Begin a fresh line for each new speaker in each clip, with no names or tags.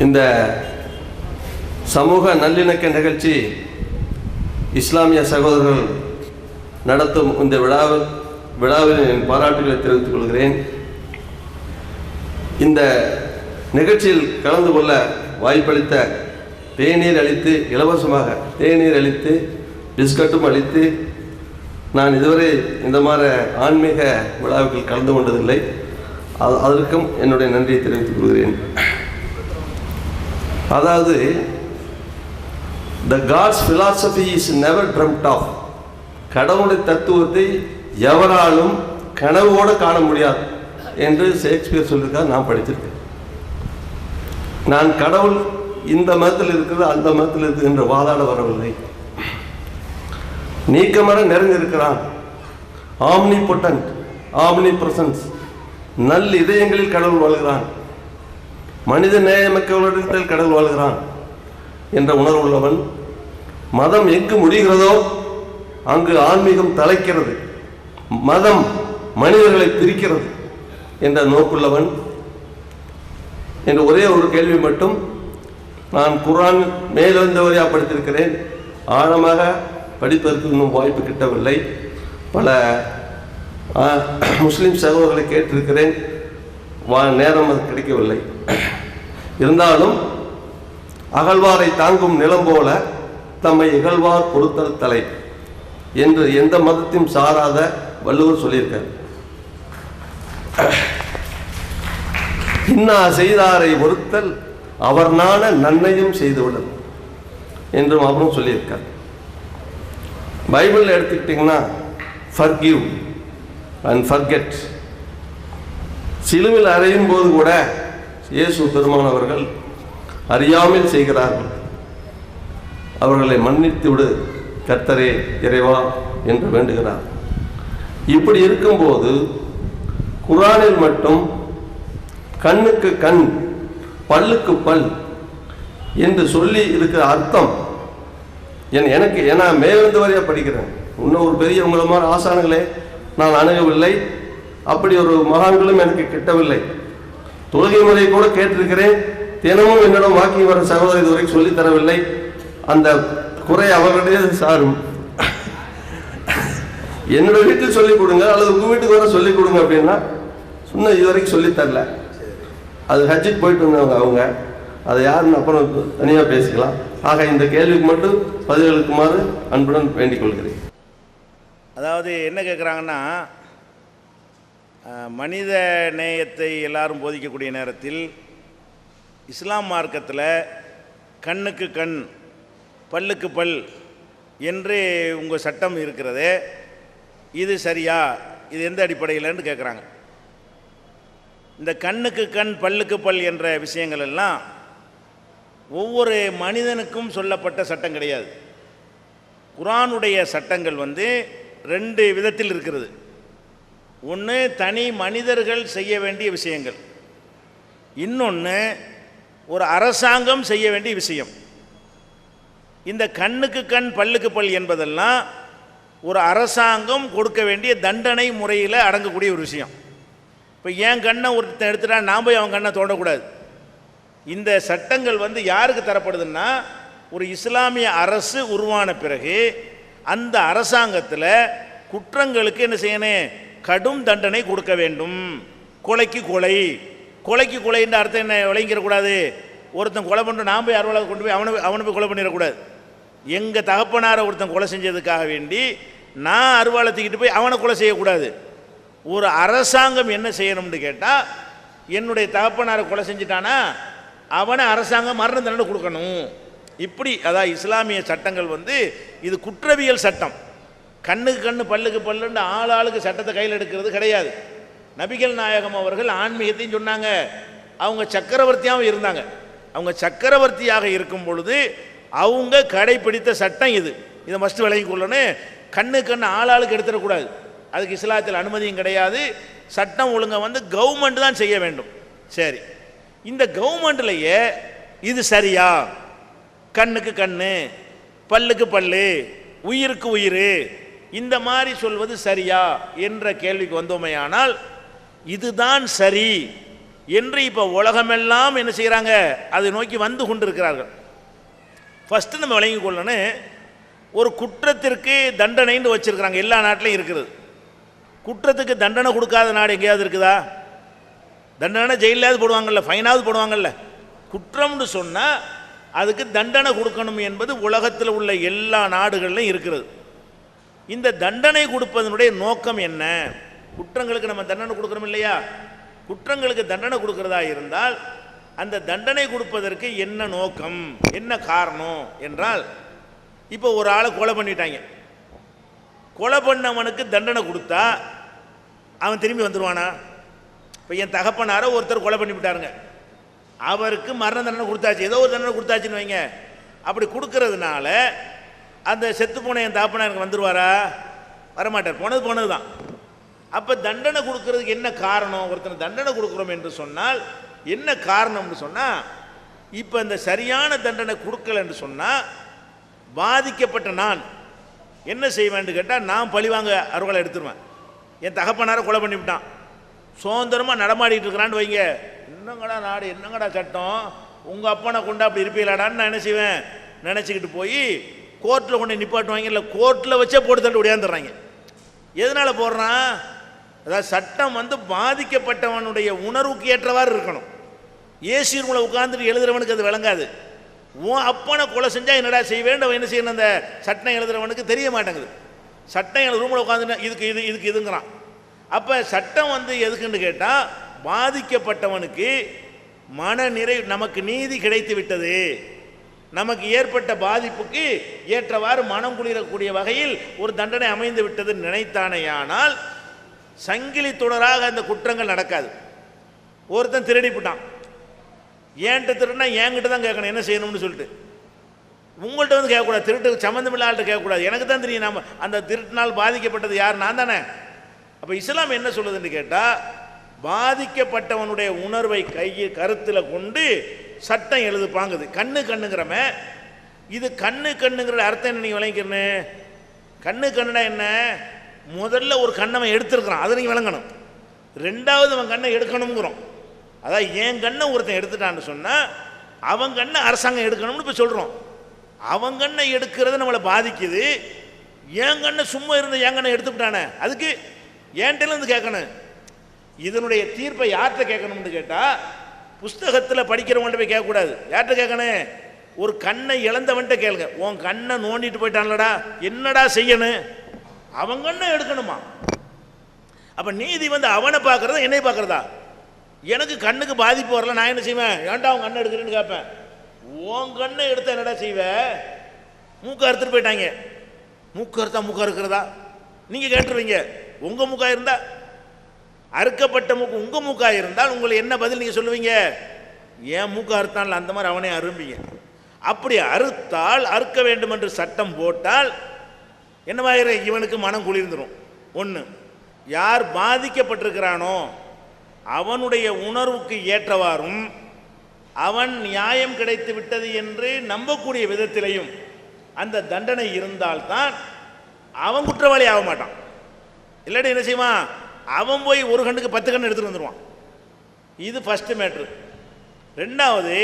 இந்த சமூக நல்லிணக்க நிகழ்ச்சி இஸ்லாமிய சகோதரர்கள் நடத்தும் இந்த விழாவில் விழாவில் என் பாராட்டுகளை தெரிவித்துக் கொள்கிறேன். இந்த நிகழ்ச்சியில் கலந்து கொள்ள வாய்ப்பளித்த தேநீர் அளித்து இலவசமாக தேநீர் அளித்து பிஸ்கட்டும் அளித்து நான் இதுவரை இந்த மாதிரி ஆன்மீக விழாவுகளில் கலந்து கொண்டதில்லை. அது- அதற்கும் என்னுடைய நன்றியை தெரிவித்துக் கொள்கிறேன். அதாவது the God's philosophy is never trumped off கடவுளுடைய தத்துவத்தை எவராலும் கனவோடு காண முடியாது என்று ஷேக்ஸ்பியர் சொல்லியிருக்கார் நான் படிச்சிருக்கேன். நான் கடவுள் இந்த மதத்தில் இருக்கிறது அந்த மதத்தில் இருக்குது என்று வாதாட வரவில்லை. நீக்கமர நிறைந்திருக்கிறான். ஆம்னி பொட்டன்ட் ஆம்னி பிரசன்ஸ் நல் இதயங்களில் கடவுள் வாழ்கிறான். மனித நேயமிக்கவர்களிடத்தில் கடவுள் வாழ்கிறான் என்ற உணர்வுள்ளவன் மதம் எங்கு முடிகிறதோ அங்கு ஆன்மீகம் தலைக்கிறது. மதம் மனிதர்களை பிரிக்கிறது என்ற நோக்குள்ளவன். என்ற ஒரே ஒரு கேள்வி மட்டும் நான் குரான் மேலிருந்தவரையா படித்திருக்கிறேன்? ஆழமாக படிப்பதற்கு இன்னும் வாய்ப்பு கிட்டவில்லை. பல முஸ்லீம் முஸ்லிம் சகோதரர்களை கேட்டிருக்கிறேன். வா நேரம் அது கிடைக்கவில்லை. இருந்தாலும் அகழ்வாரை தாங்கும் நிலம் போல தம்மை இகழ்வார் பொறுத்தல் தலை என்று எந்த மதத்தையும் சாராத வள்ளுவர் சொல்லியிருக்கார். இன்னா செய்தாரை ஒருத்தல் அவர் நான நன்மையும் செய்துவிடும் என்றும் அவரும் சொல்லியிருக்கார். பைபிள் எடுத்துக்கிட்டிங்கன்னா ஃபர்கிவ் அண்ட் ஃபர்கெட் சிலுவில் அறையும் போது கூட இயேசு பெருமான் அவர்கள் அறியாமல் செய்கிறார்கள். அவர்களை மன்னித்து விடு கர்த்தரே இறைவா என்று வேண்டுகிறார். இப்படி இருக்கும்போது குரானில் மட்டும் கண்ணுக்கு கண் பல்லுக்கு பல் என்று சொல்லி இருக்கிற அர்த்தம். என் எனக்கு ஏன்னா மேலிருந்து வரையா படிக்கிறேன். இன்னும் ஒரு பெரிய உங்களை மாதிரி ஆசானங்களே நான் அணுகவில்லை. அப்படி ஒரு மகான்களும் எனக்கு கிட்டவில்லை. தொழுகை முறை கூட கேட்டிருக்கிறேன். தினமும் என்னிடம் வாக்கி வர சகோதரி இதுவரைக்கும் சொல்லித் தரவில்லை. அந்த குறை அவர்களுடைய சாரும். என்னோட வீட்டில் சொல்லிக் கொடுங்க அல்லது உங்க வீட்டுக்கு வர சொல்லிக் கொடுங்க அப்படின்னா சொன்ன இதுவரைக்கும் சொல்லித் தரல. அது ஹஜ்ஜுக்கு போயிட்டு வந்தவங்க அவங்க. அதை யாருன்னு அப்புறம் தனியாக பேசிக்கலாம். ஆக இந்த கேள்விக்கு மட்டும் பதிலளிக்குமாறு அன்புடன் வேண்டிக் கொள்கிறேன்.
அதாவது என்ன கேட்குறாங்கன்னா மனித நேயத்தை எல்லாரும் போதிக்கக்கூடிய நேரத்தில் இஸ்லாம் மார்க்கத்தில் கண்ணுக்கு கண் பல்லுக்கு பல் என்று உங்கள் சட்டம் இருக்கிறதே இது சரியா இது எந்த அடிப்படையிலன்னு கேட்குறாங்க இந்த கண்ணுக்கு கண் பல்லுக்கு பல் என்ற விஷயங்கள் எல்லாம் ஒவ்வொரு மனிதனுக்கும் சொல்லப்பட்ட சட்டம் கிடையாது. குரானுடைய சட்டங்கள் வந்து ரெண்டு விதத்தில் இருக்கிறது. ஒன்று தனி மனிதர்கள் செய்ய வேண்டிய விஷயங்கள். இன்னொன்று ஒரு அரசாங்கம் செய்ய வேண்டிய விஷயம். இந்த கண்ணுக்கு கண் பல்லுக்கு பல் என்பதெல்லாம் ஒரு அரசாங்கம் கொடுக்க வேண்டிய தண்டனை முறையில் அடங்கக்கூடிய ஒரு விஷயம். இப்போ என் கண்ணை ஒருத்தன் எடுத்துட்டா நான் போய் அவன் கண்ணை தோண்டக்கூடாது இந்த சட்டங்கள் வந்து யாருக்கு தரப்படுதுன்னா ஒரு இஸ்லாமிய அரசு உருவான பிறகு அந்த அரசாங்கத்தில் குற்றங்களுக்கு என்ன செய்யணும்? கடும் தண்டனை கொடுக்க வேண்டும். கொலைக்கு கொலை. கொலைக்கு கொலைன்ற அர்த்தம் என்ன? விளங்கிடக்கூடாது. ஒருத்தன் கொலை பண்ணுற நான் போய் அறுவலாக கொண்டு போய் அவனை அவனை போய் கொலை பண்ணிடக்கூடாது. எங்கள் தகப்பனாரை ஒருத்தன் கொலை செஞ்சதுக்காக வேண்டி நான் அருவாளை தூக்கிட்டு போய் அவனை கொலை செய்யக்கூடாது. ஒரு அரசாங்கம் என்ன செய்யணும்னு கேட்டால் என்னுடைய தகப்பனாரை கொலை செஞ்சிட்டானா அவனை அரசாங்கம் மரண தண்டனை கொடுக்கணும். இப்படி அதாவது இஸ்லாமிய சட்டங்கள் வந்து இது குற்றவியல் சட்டம். கண்ணுக்கு கண்ணு பல்லுக்கு பல்லுன்னு ஆள் ஆளுக்கு சட்டத்தை கையில் எடுக்கிறது கிடையாது. நபிகள் நாயகம் அவர்கள் ஆன்மீகத்தையும் சொன்னாங்க. அவங்க சக்கரவர்த்தியாகவும் இருந்தாங்க. அவங்க சக்கரவர்த்தியாக இருக்கும் பொழுது அவங்க கடைப்பிடித்த சட்டம் இது. இதை மஸ்ட் விளங்கி கொள்ளணும். கண்ணு கண்ணு ஆளாளுக்கு எடுத்துடக்கூடாது அதுக்கு இஸ்லாத்தில் அனுமதியும் கிடையாது. சட்டம் ஒழுங்கை வந்து கவர்மெண்ட் தான் செய்ய வேண்டும். சரி. இந்த கவர்மெண்ட்லேயே இது சரியா? கண்ணுக்கு கண்ணு பல்லுக்கு பல்லு உயிருக்கு உயிர் இந்த மாதிரி சொல்வது சரியா என்ற கேள்விக்கு வந்தோமேயானால் இதுதான் சரி என்று இப்போ உலகமெல்லாம் என்ன செய்கிறாங்க அதை நோக்கி வந்து கொண்டிருக்கிறார்கள். ஃபஸ்ட்டு நம்ம விளங்கி கொள்ளணும் ஒரு குற்றத்திற்கு தண்டனைன்னு வச்சுருக்கிறாங்க. எல்லா நாட்டிலையும் இருக்குது. குற்றத்துக்கு தண்டனை கொடுக்காத நாடு எங்கேயாவது இருக்குதா? தண்டனை ஜெயிலாவது போடுவாங்கள்ல ஃபைனாவது போடுவாங்கள்ல குற்றம்னு சொன்னால் அதுக்கு தண்டனை கொடுக்கணும் என்பது உலகத்தில் உள்ள எல்லா நாடுகளிலும் இருக்கிறது. இந்த தண்டனை கொடுப்பதனுடைய நோக்கம் என்ன? குற்றங்களுக்கு நம்ம தண்டனை கொடுக்குறோம் இல்லையா? குற்றங்களுக்கு தண்டனை கொடுக்கிறதா இருந்தால் அந்த தண்டனை கொடுப்பதற்கு என்ன நோக்கம்? என்ன காரணம் என்றால் இப்போ ஒரு ஆளை கொலை பண்ணிட்டாங்க. கொலை பண்ணவனுக்கு தண்டனை கொடுத்தா அவன் திரும்பி வந்துடுவானா இப்போ என் தகப்பனாரை ஒருத்தர் கொலை பண்ணிவிட்டாருங்க அவருக்கு மரண தண்டனை கொடுத்தாச்சு. ஏதோ ஒரு தண்டனை கொடுத்தாச்சுன்னு வைங்க. அப்படி கொடுக்கறதுனால அந்த செத்து போன என் தகப்பனாருக்கு வந்துடுவாரா வரமாட்டார். போனது போனது தான் அப்போ தண்டனை கொடுக்கறதுக்கு என்ன காரணம்? ஒருத்தனை தண்டனை கொடுக்குறோம் என்று சொன்னால் என்ன காரணம்னு சொன்னால் இப்போ இந்த சரியான தண்டனை கொடுக்கலன்னு சொன்னால் பாதிக்கப்பட்ட நான் என்ன செய்வேன்னு கேட்டால் நான் பழிவாங்க அறுவலை எடுத்துருவேன். என் தகப்பனாரை கொலை பண்ணிவிட்டான் சுதந்திரமாக நடமாடிட்டு இருக்கிறான்னு வைங்க. என்னங்கடா நாடு என்னங்கடா சட்டம்? உங்கள் அப்பனை கொண்டு அப்படி இருப்பீங்களாடான்னு நான் என்ன செய்வேன்? நினச்சிக்கிட்டு போய் கோர்ட்டில் கொண்டு நிப்பாட்டுவாங்க இல்லை கோர்ட்டில் வச்சே போட்டு தள்ளி உடையாந்துடுறாங்க எதனால் போடுறான்? அதாவது சட்டம் வந்து பாதிக்கப்பட்டவனுடைய உணர்வுக்கு ஏற்றவாறு இருக்கணும். ஏசி ரூமில் உட்காந்துட்டு எழுதுறவனுக்கு அது விளங்காது. உன் அப்பனை கொலை செஞ்சால் என்னடா செய்ய அவன் என்ன செய்யணும்? அந்த சட்டம் எழுதுறவனுக்கு தெரிய மாட்டேங்குது. சட்டம் எழுது ரூமில் உட்காந்துட்டு இதுக்கு இது இதுக்கு இதுங்கிறான். அப்போ சட்டம் வந்து எதுக்குன்னு கேட்டால் பாதிக்கப்பட்டவனுக்கு மன நிறை நமக்கு நீதி கிடைத்து விட்டது. நமக்கு ஏற்பட்ட பாதிப்புக்கு ஏற்றவாறு மனம் குளிரக்கூடிய வகையில் ஒரு தண்டனை அமைந்து விட்டது நினைத்தானேயானால் சங்கிலி தொடராக அந்த குற்றங்கள் நடக்காது. ஒருத்தன் திருடிப்புட்டான் ஏன்ட்டு திருடினா என்கிட்ட தான் கேட்கணும் என்ன செய்யணும்னு சொல்லிட்டு. உங்கள்கிட்ட வந்து கேட்கக்கூடாது திருட்டு சம்மந்தம் கேட்கக்கூடாது. எனக்கு தான் தெரியும் நம்ம அந்த திருட்டினால் பாதிக்கப்பட்டது யார்? நான் தானே. அப்போ இஸ்லாம் என்ன சொல்லுதுன்னு கேட்டால் பாதிக்கப்பட்டவனுடைய உணர்வை கையில் கருத்தில் கொண்டு சட்டம் எழுதுப்பாங்குது கண்ணு கண்ணுங்கிறம இது கண்ணு கண்ணுங்கிற அர்த்தம் என்ன நீங்கள் விளங்கிக்கிறனு கண்ணு கண்ணுனா என்ன? முதல்ல ஒரு கண்ணவன் எடுத்திருக்கிறான் அதை நீங்கள் விளங்கணும். ரெண்டாவது அவன் கண்ணை எடுக்கணுங்கிறோம் அதான் என் கண்ணை ஒருத்தன் எடுத்துட்டான்னு சொன்னால் அவன் கண்ணை அரசாங்கம் எடுக்கணும்னு இப்போ சொல்கிறோம் அவன் கண்ணை எடுக்கிறது நம்மளை பாதிக்குது. என் கண்ணை சும்மா இருந்த என் கண்ணை எடுத்துக்கிட்டானே அதுக்கு ஏன்ட்டில கேட்கணும். இதனுடைய தீர்ப்பை யார்கிட்ட கேட்கணும்னு கேட்டால் புஸ்தகத்தில் படிக்கிறவங்கள்ட்ட போய் கேட்கக்கூடாது. யார்கிட்ட கேட்கணும்? ஒரு கண்ணை இழந்தவன்ட்ட கேளுங்க. உன் கண்ணை நோண்டிட்டு போயிட்டான்லடா. என்னடா செய்யணும்? அவன் கண்ணை எடுக்கணுமா? அப்போ நீதி வந்து அவனை பார்க்குறதா என்னை பார்க்குறதா? எனக்கு கண்ணுக்கு பாதிப்பு வரல நான் என்ன செய்வேன்? ஏன்டா அவன் கண்ணை எடுக்கிறேன்னு கேட்பேன். உன் கண்ணை எடுத்த என்னடா செய்வ? மூக்க அறுத்துட்டு போயிட்டாங்க. மூக்கு அறுத்தா மூக்க அறுக்கிறதா? நீங்கள் கேட்டுருவீங்க. உங்கள் மூக்கா இருந்தால் அறுக்கப்பட்ட மூக்கு உங்கள் மூக்காக இருந்தால் உங்களை என்ன பதில் நீங்கள் சொல்லுவீங்க? ஏன் மூக்கு அறுத்தான்ல அந்த மாதிரி அவனே அரும்பிங்க. அப்படி அறுத்தால் அறுக்க வேண்டும் என்று சட்டம் போட்டால் என்னவாயிரு இவனுக்கு மனம் குளிர்ந்துடும் ஒன்று யார் பாதிக்கப்பட்டிருக்கிறானோ அவனுடைய உணர்வுக்கு ஏற்றவாறும் அவன் நியாயம் கிடைத்து விட்டது என்று நம்பக்கூடிய விதத்திலையும் அந்த தண்டனை இருந்தால்தான் அவன் குற்றவாளி ஆக மாட்டான். இல்லாட்டி என்ன செய்வான்? அவன் போய் ஒரு கண்ணுக்கு பத்து கண்ணு எடுத்துட்டு வந்துடுவான் இது ஃபஸ்ட்டு மேட்ரு ரெண்டாவது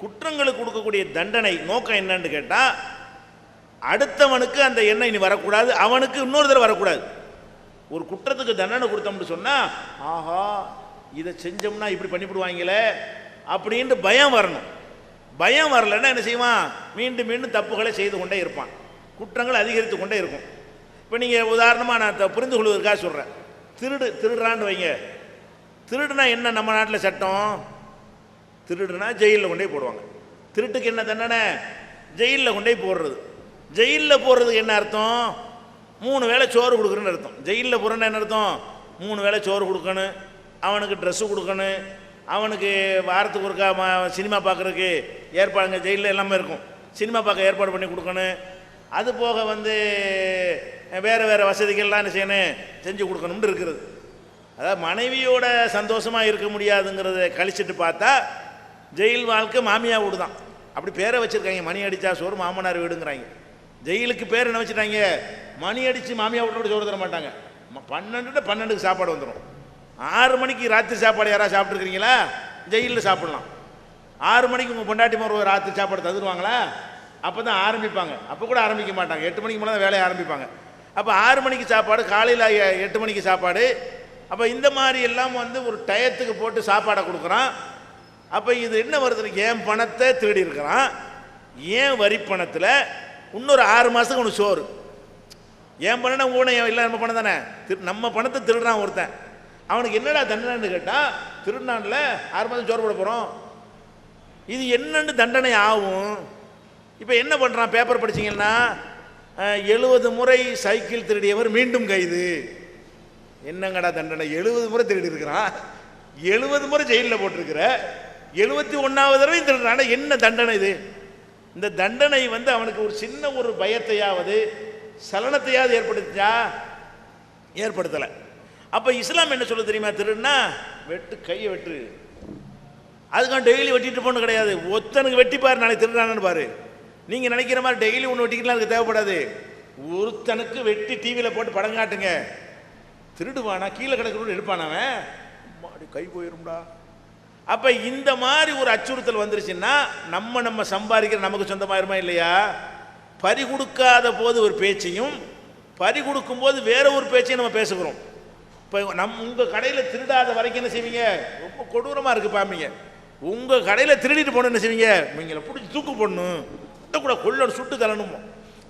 குற்றங்களுக்கு கொடுக்கக்கூடிய தண்டனை நோக்கம் என்னன்னு கேட்டால் அடுத்தவனுக்கு அந்த எண்ணம் இனி வரக்கூடாது அவனுக்கு இன்னொரு தடவை வரக்கூடாது. ஒரு குற்றத்துக்கு தண்டனை கொடுத்தோம்னு சொன்னால் ஆஹா இதை செஞ்சோம்னா இப்படி பண்ணிவிடுவாங்களே அப்படின்ட்டு பயம் வரணும். பயம் வரலைன்னா என்ன செய்வான்? மீண்டும் மீண்டும் தப்புகளை செய்து கொண்டே இருப்பான். குற்றங்கள் அதிகரித்து கொண்டே இருக்கும். இப்போ நீங்கள் உதாரணமாக நான் புரிந்து கொள்வதற்காக சொல்கிறேன் திருடு திருடுறான்னு வைங்க. திருடுனா என்ன நம்ம நாட்டில் சட்டம்? திருடுனா ஜெயிலில் கொண்டே போடுவாங்க. திருட்டுக்கு என்ன தண்டனை? ஜெயிலில் கொண்டே போடுறது. ஜெயிலில் போடுறதுக்கு என்ன அர்த்தம்? மூணு வேளை சோறு கொடுக்குறேன்னு அர்த்தம். ஜெயிலில் போகிறேன்னு என்ன அர்த்தம்? மூணு வேளை சோறு கொடுக்கணும். அவனுக்கு ட்ரெஸ்ஸு கொடுக்கணும். அவனுக்கு வாரத்துக்கு ஒருக்கா சினிமா பார்க்குறதுக்கு ஏற்பாடுங்க. ஜெயிலில் எல்லாமே இருக்கும். சினிமா பார்க்க ஏற்பாடு பண்ணி கொடுக்கணும். அது போக வந்து வேறு வேறு வசதிகள்லாம் என்ன செய்யணும்? செஞ்சு கொடுக்கணும்னு இருக்கிறது. அதாவது மனைவியோட சந்தோஷமாக இருக்க முடியாதுங்கிறத கழிச்சிட்டு பார்த்தா ஜெயில் வாழ்க்கை மாமியா வீடு தான் அப்படி பேரை வச்சுருக்காங்க. மணி அடித்தா சோறு மாமனார் வீடுங்கிறாங்க. ஜெயிலுக்கு பேர் என்ன வச்சுட்டாங்க? மணி அடித்து மாமியா வீட்டோட சோறு தர மாட்டாங்க. பன்னெண்டு பன்னெண்டுக்கு சாப்பாடு வந்துடும் ஆறு மணிக்கு ராத்திரி சாப்பாடு யாராவது சாப்பிட்ருக்கிறீங்களா ஜெயிலில் சாப்பிடலாம். ஆறு மணிக்கு உங்கள் பொண்டாட்டி ஒரு ராத்திரி சாப்பாடு தந்துடுவாங்களா அப்போ தான் ஆரம்பிப்பாங்க. அப்போ கூட ஆரம்பிக்க மாட்டாங்க. எட்டு மணிக்கு மேலே தான் வேலையை ஆரம்பிப்பாங்க. அப்போ ஆறு மணிக்கு சாப்பாடு காலையில் எட்டு மணிக்கு சாப்பாடு. அப்போ இந்த மாதிரி எல்லாம் வந்து ஒரு டயத்துக்கு போட்டு சாப்பாடை கொடுக்குறான். அப்போ இது என்ன வருதுன்னு என் பணத்தை திருடி இருக்கிறான். ஏன் வரி பணத்தில் இன்னொரு ஆறு மாதத்துக்கு ஒன்று சோறு. என் பணம் ஊனை இல்லை நம்ம பணம் தானே? திரு நம்ம பணத்தை திருடுறான் ஒருத்தன். அவனுக்கு என்னடா தண்டனைன்னு கேட்டால் திருடினான்ல ஆறு மாதம் சோறு போட போகிறோம் இது என்னென்னு தண்டனை ஆகும். இப்போ என்ன பண்ணுறான் பேப்பர் படிச்சீங்கன்னா? எழுபது முறை சைக்கிள் திருடியவர் மீண்டும் கைது. என்னங்கடா தண்டனை? எழுபது முறை திருடி இருக்கிறான் எழுபது முறை ஜெயிலில் போட்டிருக்கிற? எழுபத்தி ஒன்றாவது தடவை திருடுறான் என்ன தண்டனை இது? இந்த தண்டனை வந்து அவனுக்கு ஒரு சின்ன ஒரு பயத்தையாவது சலனத்தையாவது ஏற்படுத்திச்சா? ஏற்படுத்தலை. அப்போ இஸ்லாம் என்ன சொல்ல தெரியுமா? திருடுனா வெட்டு கையை வெட்டு. அதுக்காக டெய்லி வெட்டிட்டு போகணும் கிடையாது. ஒருத்தனுக்கு வெட்டிப்பார் நாளைக்கு திருடானு பாரு. நீங்கள் நினைக்கிற மாதிரி டெய்லி ஒன்று வெட்டிக்கலாம் அதுக்கு தேவைப்படாது. ஒருத்தனுக்கு வெட்டி டிவியில் போட்டு படம் காட்டுங்க. திருடுவானா கீழே கிடக்கிறோன்னு எடுப்பானவன் மாடி கை போயிரும்டா. அப்போ இந்த மாதிரி ஒரு அச்சுறுத்தல் வந்துருச்சுன்னா நம்ம நம்ம சம்பாதிக்கிற நமக்கு சொந்தமாயிருமா இல்லையா? பறி கொடுக்காத போது ஒரு பேச்சையும் பறி கொடுக்கும்போது வேற ஒரு பேச்சையும் நம்ம பேசுகிறோம். இப்போ நம் உங்கள் கடையில் திருடாத வரைக்கும் என்ன செய்வீங்க? ரொம்ப கொடூரமாக இருக்குது பாம்பீங்க உங்கள் கடையில் திருடிட்டு போகணும் என்ன செய்வீங்க? நீங்களை பிடிச்சி தூக்கு போடணும். கூட கொள்ளணும் சுட்டு தரணுமோ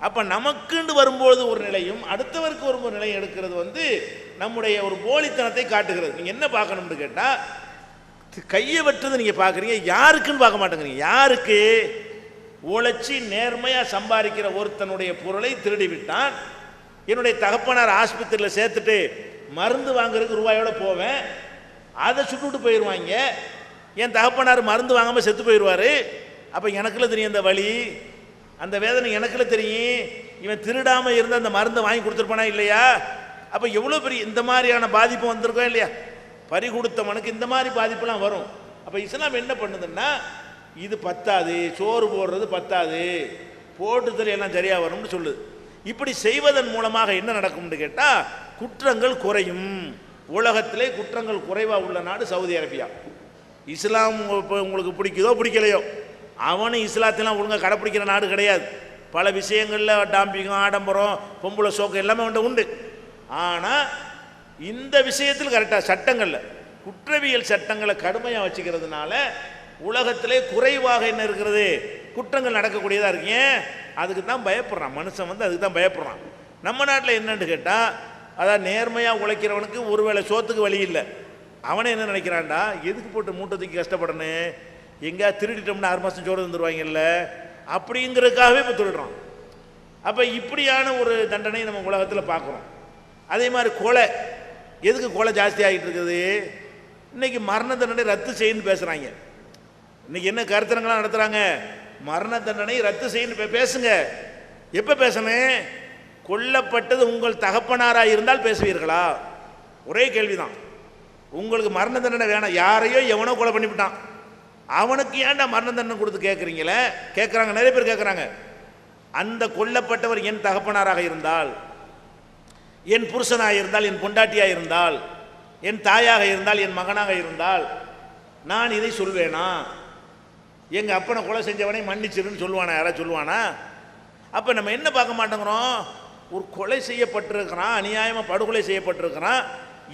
அப்போ நமக்குண்டு வரும்பொழுது ஒரு நிலையும் அடுத்தவருக்கு வரும்போது ஒரு நிலையும் எடுக்கிறது வந்து நம்முடைய ஒரு போலித்தனத்தை காட்டுகிறது. நீங்கள் என்ன பார்க்கணும்னு கேட்டால் கையை வெட்டுறது நீங்கள் பார்க்குறீங்க யாருக்குன்னு பார்க்க மாட்டேங்கிறீங்க. யாருக்கு? உழைச்சி நேர்மையாக சம்பாதிக்கிற ஒருத்தனுடைய பொருளை திருடி விட்டான் என்னுடைய தகப்பனார் ஆஸ்பத்திரியில் சேர்த்துட்டு மருந்து வாங்குறதுக்கு ரூபாயோட போவேன். அதை சுட்டுவிட்டு போயிடுவாங்க என் தகப்பனார் மருந்து வாங்காமல் செத்து போயிடுவார் அப்போ எனக்குள்ள தெரியும் இந்த வழி அந்த வேதனை எனக்குல தெரியும். இவன் திருடாமல் இருந்து அந்த மருந்தை வாங்கி கொடுத்துருப்பானா இல்லையா? அப்போ எவ்வளோ பெரிய இந்த மாதிரியான பாதிப்பு வந்திருக்கோம் இல்லையா? பறி கொடுத்தவனுக்கு இந்த மாதிரி பாதிப்புலாம் வரும். அப்போ இஸ்லாம் என்ன பண்ணுதுன்னா இது பத்தாது சோறு போடுறது பத்தாது போட்டுதல் எல்லாம் சரியாக வரும்னு சொல்லுது. இப்படி செய்வதன் மூலமாக என்ன நடக்கும்னு கேட்டால் குற்றங்கள் குறையும். உலகத்திலே குற்றங்கள் குறைவாக உள்ள நாடு சவுதி அரேபியா. இஸ்லாம் இப்போ உங்களுக்கு பிடிக்குதோ பிடிக்கலையோ? அவனும் இஸ்லாத்தெல்லாம் ஒழுங்காக கடைப்பிடிக்கிற நாடு கிடையாது. பல விஷயங்களில் டாம்பிகம் ஆடம்பரம் பொம்பளை சோக்கம் எல்லாமே உண்டு உண்டு. ஆனால் இந்த விஷயத்தில் கரெக்டாக சட்டங்களில் குற்றவியல் சட்டங்களை கடுமையாக வச்சுக்கிறதுனால உலகத்திலே குறைவாக என்ன இருக்கிறது குற்றங்கள் நடக்கக்கூடியதாக இருக்கு. ஏன்? அதுக்கு தான் பயப்படுறான். மனுஷன் வந்து அதுக்கு தான் பயப்படுறான். நம்ம நாட்டில் என்னன்னு கேட்டால் அதான் நேர்மையாக உழைக்கிறவனுக்கு ஒருவேளை சோத்துக்கு வழி இல்லை. அவனே என்ன நினைக்கிறான்டா? எதுக்கு போட்டு மூட்டை தூக்கி கஷ்டப்படணும் எங்கேயா திருடிட்டோம்னா ஆறு மாதம் சோறு தந்துடுவாங்கல்ல அப்படிங்கிறதுக்காகவே இப்போ திருடுறான் அப்போ இப்படியான ஒரு தண்டனை நம்ம உலகத்தில் பார்க்குறோம். அதே மாதிரி கொலை. எதுக்கு கொலை ஜாஸ்தி ஆகிட்டு இருக்குது? இன்றைக்கி மரண தண்டனை ரத்து செய்யணும்னு பேசுகிறாங்க இன்றைக்கி என்ன கருத்தரங்களாம் நடத்துகிறாங்க மரண தண்டனை ரத்து செய்யணும் பேசுங்க. எப்போ பேசணும்? கொல்லப்பட்டது உங்கள் தகப்பனாராக இருந்தால் பேசுவீர்களா? ஒரே கேள்விதான். உங்களுக்கு மரண தண்டனை வேணாம். யாரையோ எவனோ கொலை பண்ணிவிட்டான். அவனுக்கு ஏன்டா மரண தண்டனை கொடுத்து கேட்குறீங்களே கேட்குறாங்க நிறைய பேர் கேட்குறாங்க அந்த கொல்லப்பட்டவர் என் தகப்பனாராக இருந்தால் என் புருஷனாக இருந்தால் என் பொண்டாட்டியாக இருந்தால் என் தாயாக இருந்தால் என் மகனாக இருந்தால் நான் இதை சொல்வேனா? எங்கள் அப்பனை கொலை செஞ்சவனை மன்னிச்சிருன்னு சொல்லுவானா? யாராவது சொல்லுவானா? அப்போ நம்ம என்ன பார்க்க மாட்டேங்கிறோம்? ஒரு கொலை செய்யப்பட்டிருக்கிறான் அநியாயமாக படுகொலை செய்யப்பட்டிருக்கிறான்.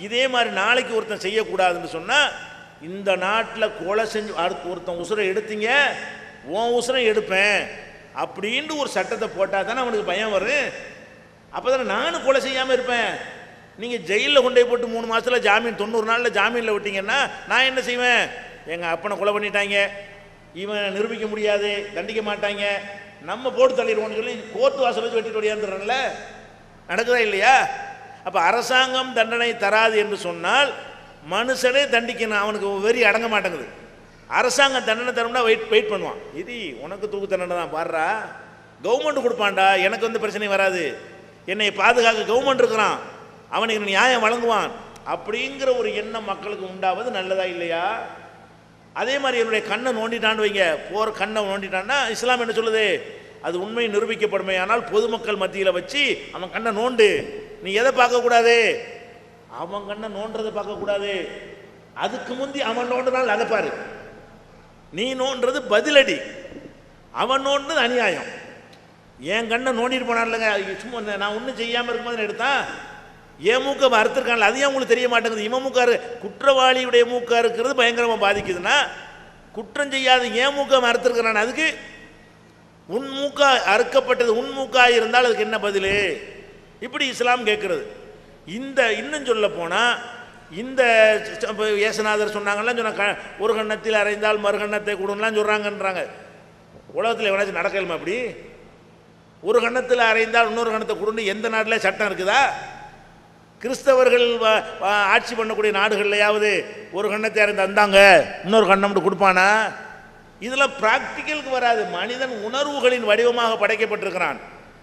இதே மாதிரி நாளைக்கு ஒருத்தன் செய்யக்கூடாதுன்னு சொன்னால் இந்த நாட்டில் கொலை செஞ்சு அடுத்து ஒருத்தன் உசுரை எடுத்தீங்க உன் உசுரை எடுப்பேன் அப்படின்ட்டு ஒரு சட்டத்தை போட்டால் தானே அவனுக்கு பயம் வரும். அப்போ தானே நானும் கொலை செய்யாமல் இருப்பேன். நீங்கள் ஜெயிலில் கொண்டு போய் போட்டு மூணு மாதத்தில் ஜாமீன் தொண்ணூறு நாளில் ஜாமீனில் விட்டீங்கன்னா நான் என்ன செய்வேன்? எங்கள் அப்பனை கொலை பண்ணிட்டாங்க. இவன் நிரூபிக்க முடியாது தண்டிக்க மாட்டாங்க. நம்ம போட்டு தள்ளிடுவோம்னு சொல்லி கோர்ட்டு வாசல் வச்சு வெட்டிட்டு ஓடியாந்துடுறோம்ல நடக்குதா இல்லையா? அப்போ அரசாங்கம் தண்டனை தராது என்று சொன்னால் மனுஷனே தண்டிக்கணும் அவனுக்கு வெறி அடங்க மாட்டேங்குது. அரசாங்கம் தண்டனை தரும்னா வெயிட் வெயிட் பண்ணுவான். இது உனக்கு தூக்கு தண்டனை தான் பாடுறா கவர்மெண்ட் கொடுப்பான்டா எனக்கு வந்து பிரச்சனை வராது. என்னை பாதுகாக்க கவர்மெண்ட் இருக்கிறான். அவனுக்கு நியாயம் வழங்குவான். அப்படிங்கிற ஒரு எண்ணம் மக்களுக்கு உண்டாவது நல்லதா இல்லையா? அதே மாதிரி என்னுடைய கண்ணை நோண்டிட்டான்னு வைங்க. போர் கண்ணை நோண்டிட்டான்னா இஸ்லாம் என்ன சொல்லுது? அது உண்மை நிரூபிக்கப்படுமே. ஆனால் பொதுமக்கள் மத்தியில் வச்சு அவன் கண்ணை நோண்டு. நீ எதை பார்க்கக்கூடாது? அவன் கண்ணை நோன்றதை பார்க்கக்கூடாது அதுக்கு முந்தி அவன் நோண்டினால் அதை பாரு. நீ நோன்றது பதிலடி. அவன் நோண்டது அநியாயம். என் கண்ணை நோண்டிட்டு போனான்லங்க அது சும்மா நான் ஒன்றும் செய்யாமல் இருக்கும்போது எடுத்தான் என் மூக்க மறுத்துருக்கான்ல அது ஏன் உங்களுக்கு தெரிய மாட்டேங்குது? இவன் மூக்காரு குற்றவாளியுடைய மூக்கா இருக்கிறது பயங்கரமாக பாதிக்குதுன்னா குற்றம் செய்யாத என் மூக்க மறுத்துருக்கிறான் அதுக்கு உன் மூக்கா அறுக்கப்பட்டது உன் மூக்கா இருந்தால் அதுக்கு என்ன பதில்? இப்படி இஸ்லாம் கேட்குறது. இந்த இன்னும் சொல்ல போனால் இந்த இயேசுநாதர் சொன்னாங்கல்லாம் சொன்ன ஒரு கண்ணத்தில் அறைந்தால் மறுகண்ணத்தை கொடுங்கலாம் சொல்கிறாங்கன்றாங்க உலகத்தில் எவனாச்சும் நடக்கலாமா அப்படி? ஒரு கண்ணத்தில் அறைந்தால் இன்னொரு கண்ணத்தை கொடுன்னு எந்த நாட்டில் சட்டம் இருக்குதா? கிறிஸ்தவர்கள் ஆட்சி பண்ணக்கூடிய நாடுகள்லையாவது ஒரு கண்ணத்தை அறைந்து அந்தாங்க இன்னொரு கண்ணம் மட்டும் கொடுப்பானா? இதெல்லாம் ப்ராக்டிக்கலுக்கு வராது. மனிதன் உணர்வுகளின் வடிவமாக படைக்கப்பட்டிருக்கிறான்.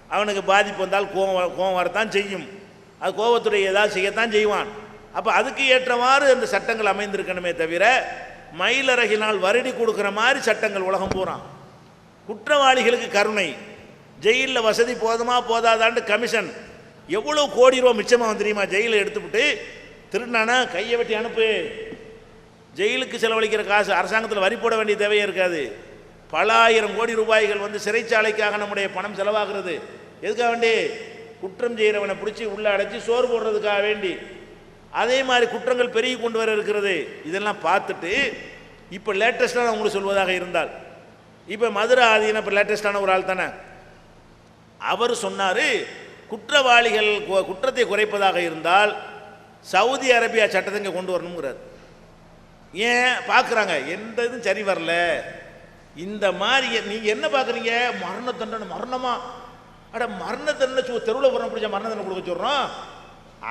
அவனுக்கு பாதிப்பு வந்தால் கோவம் வ- கோவம் வரத்தான் செய்யும். அது கோவத்துடைய ஏதாவது செய்யத்தான் செய்வான். அப்போ அதுக்கு ஏற்றவாறு அந்த சட்டங்கள் அமைந்திருக்கணுமே தவிர மயிலறகினால் வருடி கொடுக்குற மாதிரி சட்டங்கள் உலகம் பூரான் குற்றவாளிகளுக்கு கருணை. ஜெயிலில் வசதி போதுமா போதாதாண்டு கமிஷன். எவ்வளோ கோடி ரூபா மிச்சமாக தெரியுமா? ஜெயிலில் எடுத்துவிட்டு திருநானா கையை வெட்டி அனுப்பு. ஜெயிலுக்கு செலவழிக்கிற காசு அரசாங்கத்தில் வரி போட வேண்டிய தேவையே இருக்காது. பல ஆயிரம் கோடி ரூபாய்கள் வந்து சிறைச்சாலைக்காக நம்முடைய பணம் செலவாகிறது. எதுக்காக வேண்டி? குற்றம் செய்கிறவனை பிடிச்சி உள்ளே அடைச்சி சோறு போடுறதுக்காக வேண்டி. அதே மாதிரி குற்றங்கள் பெருகி கொண்டு வர இருக்கிறது. இதெல்லாம் பார்த்துட்டு இப்போ லேட்டஸ்ட்டாக நான் உங்களுக்கு சொல்வதாக இருந்தால் இப்போ மதுரை ஆதீனம் இப்போ லேட்டஸ்டான ஒரு ஆள் தானே? அவர் சொன்னார் குற்றவாளிகள் கு- குற்றத்தை குறைப்பதாக இருந்தால் சவுதி அரேபியா சட்டத்தை இங்கே கொண்டு வரணுங்கிறார் ஏன்? பார்க்குறாங்க. எந்த இதுவும் சரி வரல. இந்த மாதிரி நீங்கள் என்ன பார்க்குறீங்க? மரண தண்டனை மரணமாக அட மரண தண்டனை சு தெருவில் போகிற பிடிச்ச மரண தண்டனை கொடுக்க சொல்கிறோம்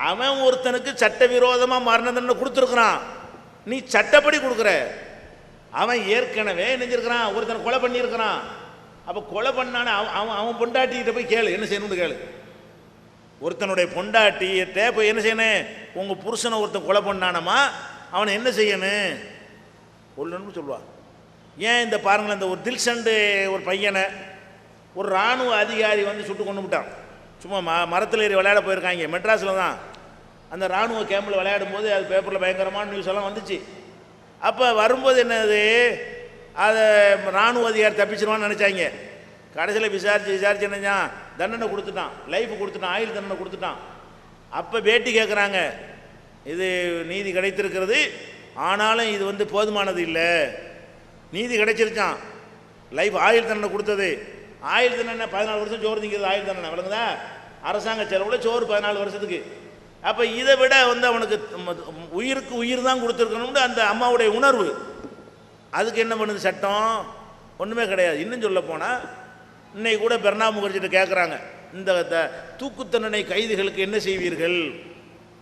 அவன் ஒருத்தனுக்கு சட்டவிரோதமாக மரண தண்டனை கொடுத்துருக்குறான். நீ சட்டப்படி கொடுக்குற. அவன் ஏற்கனவே நினைஞ்சிருக்கிறான் ஒருத்தனை கொலை பண்ணியிருக்கிறான். அப்போ கொலை பண்ணான அவன் அவன் அவன் பொண்டாட்டிகிட்ட போய் கேளு என்ன செய்யணும்னு கேளு. ஒருத்தனுடைய பொண்டாட்டியிட்ட போய் என்ன செய்யணும் உங்கள் புருஷனை ஒருத்தன் கொலை பண்ணானமா அவனை என்ன செய்யணும் கொல்லணும்னு சொல்லுவான் ஏன் இந்த பாருங்களேன் இந்த ஒரு தில்சண்டு ஒரு பையனை ஒரு இராணுவ அதிகாரி வந்து சுட்டு கொண்டு விட்டான் சும்மா ம மரத்தில் ஏறி விளையாட போயிருக்காங்க. மெட்ராஸில் தான். அந்த இராணுவ கேம்பில் விளையாடும் போது அது பேப்பரில் பயங்கரமான நியூஸ் எல்லாம் வந்துச்சு. அப்போ வரும்போது என்னது? அதை இராணுவ அதிகாரி தப்பிச்சிருவான்னு நினச்சாங்க. கடைசியில் விசாரிச்சு விசாரிச்சு என்னஞ்சான் தண்டனை கொடுத்துட்டான். லைஃப் கொடுத்துட்டான். ஆயுள் தண்டனை கொடுத்துட்டான். அப்போ பேட்டி கேட்குறாங்க இது நீதி கிடைத்திருக்கிறது. ஆனாலும் இது வந்து போதுமானது இல்லை. நீதி கிடைச்சிருச்சான் லைஃப் ஆயுள் தண்டனை கொடுத்தது. ஆயுள் தண்டனை பதினாலு வருஷம் சோறு திங்கிறது ஆயுள் தண்டனை விளங்குதா? அரசாங்க செலவில் சோறு பதினாலு வருஷத்துக்கு. அப்போ இதை விட வந்து அவனுக்கு ம- உயிருக்கு உயிர் தான் கொடுத்துருக்கணும்னு அந்த அம்மாவுடைய உணர்வு. அதுக்கு என்ன பண்ணுது சட்டம்? ஒன்றுமே கிடையாது. இன்னும் சொல்ல போனால் இன்னைக்கு கூட பெர்னாப் முகர்ஜிட்ட கேட்குறாங்க இந்த த- தூக்கு தண்டனை கைதிகளுக்கு என்ன செய்வீர்கள்?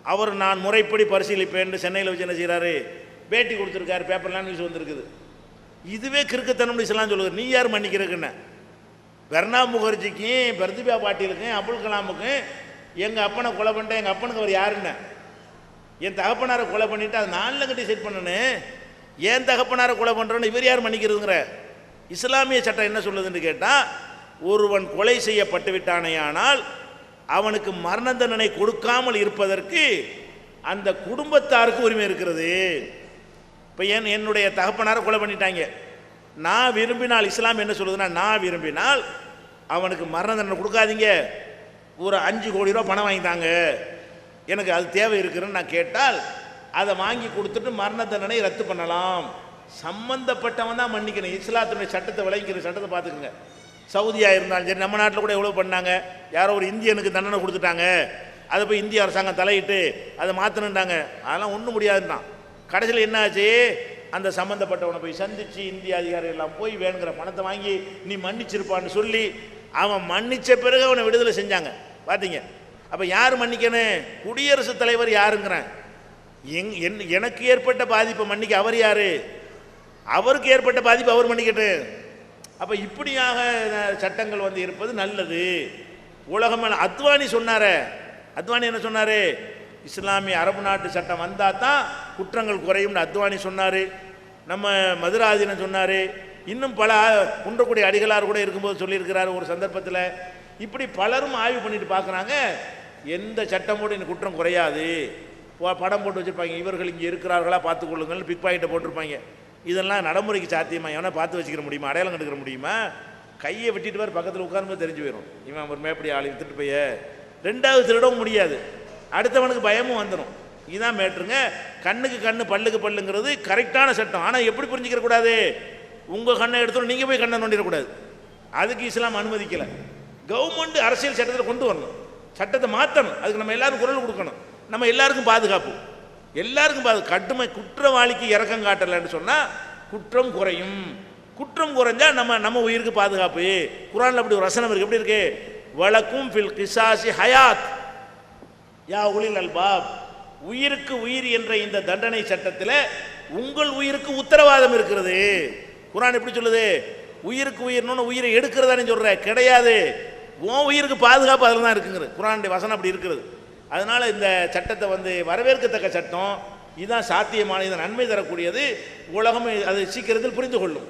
அவர் நான் முறைப்படி பரிசீலிப்பேன் சென்னையில் வச்சு என்ன செய்கிறாரு பேட்டி கொடுத்துருக்காரு பேப்பர்லாம் நியூஸ் வந்திருக்குது. இதுவே கிறுக்குத்தனம் இஸ்லாம் சொல்லுது. நீ யார் மன்னிக்கிறதுக்குன்னு பெர்ணா முகர்ஜிக்கும் பிரதிபா பாட்டீலுக்கும் அப்துல் கலாமுக்கும் எங்கள் அப்பனை கொலை பண்ணிட்டேன் எங்கள் அப்பனுக்கு அவர் யாருன்னு? என் தகப்பனாரை கொலை பண்ணிவிட்டு அதை நாளில் டிசைட் பண்ணணும் ஏன் தகப்பனாரை கொலை பண்ணுறோன்னு இவர் யார் மன்னிக்கிறதுங்கிற? இஸ்லாமிய சட்டம் என்ன சொல்லுதுன்னு கேட்டால் ஒருவன் கொலை செய்யப்பட்டு விட்டானேயானால் அவனுக்கு மரண தண்டனை கொடுக்காமல் இருப்பதற்கு அந்த குடும்பத்தாருக்கு உரிமை இருக்கிறது. இப்போ என் என்னுடைய தகப்பனாரை கொலை பண்ணிட்டாங்க. நான் விரும்பினால் இஸ்லாம் என்ன சொல்லுதுன்னா நான் விரும்பினால் அவனுக்கு மரண தண்டனை கொடுக்காதீங்க. ஒரு அஞ்சு கோடி ரூபா பணம் வாங்கிட்டாங்க எனக்கு அது தேவை இருக்குதுன்னு நான் கேட்டால் அதை வாங்கி கொடுத்துட்டு மரண தண்டனை ரத்து பண்ணலாம். சம்பந்தப்பட்டவன் தான் மன்னிக்கணும். இஸ்லாத்தினுடைய சட்டத்தை விளங்கிக்கிற சட்டத்தை பார்த்துக்குங்க. சவுதியாக இருந்தாலும் சரி நம்ம நாட்டில் கூட எவ்வளோ பண்ணாங்க. யாரோ ஒரு இந்தியனுக்கு தண்டனை கொடுத்துட்டாங்க. அதை போய் இந்திய அரசாங்கம் தலையிட்டு அதை மாற்றணுன்றாங்க அதெல்லாம் ஒன்றும் முடியாதுன்னான் கடைசியில் என்ன ஆச்சு அந்த சம்மந்தப்பட்டவனை போய் சந்திச்சு இந்திய அதிகாரிகள் எல்லாம் போய் வேணுங்கிற பணத்தை வாங்கி நீ மன்னிச்சிருப்பான்னு சொல்லி அவன் மன்னிச்ச பிறகு அவனை விடுதலை செஞ்சாங்க. பார்த்தீங்க அப்போ யார் மன்னிக்கணும்? குடியரசுத் தலைவர் யாருங்கிறேன்? எங் என் எனக்கு ஏற்பட்ட பாதிப்பை மன்னிக்க அவர் யாரு? அவருக்கு ஏற்பட்ட பாதிப்பு அவர் மன்னிக்கட்டும். அப்போ இப்படியாக சட்டங்கள் வந்து இருப்பது நல்லது. உலகம் அத்வானி சொன்னாரே. அத்வானி என்ன சொன்னாரு? இஸ்லாமிய அரபு நாட்டு சட்டம் வந்தால் தான் குற்றங்கள் குறையும்னு அத்வானி சொன்னார். நம்ம மதுராதீனம் சொன்னார். இன்னும் பல குன்றக்கூடிய அடிகளார் கூட இருக்கும்போது சொல்லியிருக்கிறார் ஒரு சந்தர்ப்பத்தில். இப்படி பலரும் ஆய்வு பண்ணிட்டு பார்க்குறாங்க எந்த சட்டமோடு இந்த குற்றம் குறையாது. படம் போட்டு வச்சுருப்பாங்க. இவர்கள் இங்கே இருக்கிறார்களா பார்த்துக்கொள்ளுங்கள் பிக் பாக்கெட்டை போட்டிருப்பாங்க. இதெல்லாம் நடைமுறைக்கு சாத்தியமாக எவனா பார்த்து வச்சுக்கிற முடியுமா? அடையாளம் கண்டுக்கிற முடியுமா? கையை வெட்டிட்டு வர பக்கத்தில் உட்காரும்போது தெரிஞ்சு போயிடும் இவன் ஒரு மேப்படி ஆள் வித்துட்டு போய் ரெண்டாவது திருடவும் முடியாது. அடுத்தவனுக்கு பயமும் வந்துடும் இதுதான் மேட்ருங்க. கண்ணுக்கு கண்ணு பல்லுக்கு பல்லுங்கிறது கரெக்டான சட்டம். ஆனால் எப்படி புரிஞ்சிக்கிற கூடாது? உங்கள் கண்ணை எடுத்துட்டு நீங்கள் போய் கண்ணை நோண்டிடக்கூடாது அதுக்கு இஸ்லாம் அனுமதிக்கலை. கவர்மெண்ட் அரசியல் சட்டத்தில் கொண்டு வரணும். சட்டத்தை மாற்றணும் அதுக்கு நம்ம எல்லாரும் குரல் கொடுக்கணும். நம்ம எல்லாருக்கும் பாதுகாப்பு. எல்லாருக்கும் பாது கடுமை குற்றவாளிக்கு இறக்கம் காட்டலைன்னு சொன்னால் குற்றம் குறையும். குற்றம் குறைஞ்சா நம்ம நம்ம உயிருக்கு பாதுகாப்பு. குரானில் அப்படி ஒரு ரசனம் இருக்கு. எப்படி இருக்கு? வழக்கும் ஃபில் கிசாசி ஹயாத். யா உளில் அல்பாப் உயிருக்கு உயிர் என்ற இந்த தண்டனை சட்டத்தில் உங்கள் உயிருக்கு உத்தரவாதம் இருக்கிறது. குரான் எப்படி சொல்லுது? உயிருக்கு உயிர்னு உயிரை எடுக்கிறதானே சொல்ற? கிடையாது. உன் உயிருக்கு பாதுகாப்பு அதில் தான் இருக்குங்கிறது குரானுடைய வசனம் அப்படி இருக்கிறது. அதனால இந்த சட்டத்தை வந்து வரவேற்கத்தக்க சட்டம் இதுதான் சாத்தியமான இது நன்மை தரக்கூடியது. உலகம் அது சீக்கிரத்தில் புரிந்து கொள்ளும்.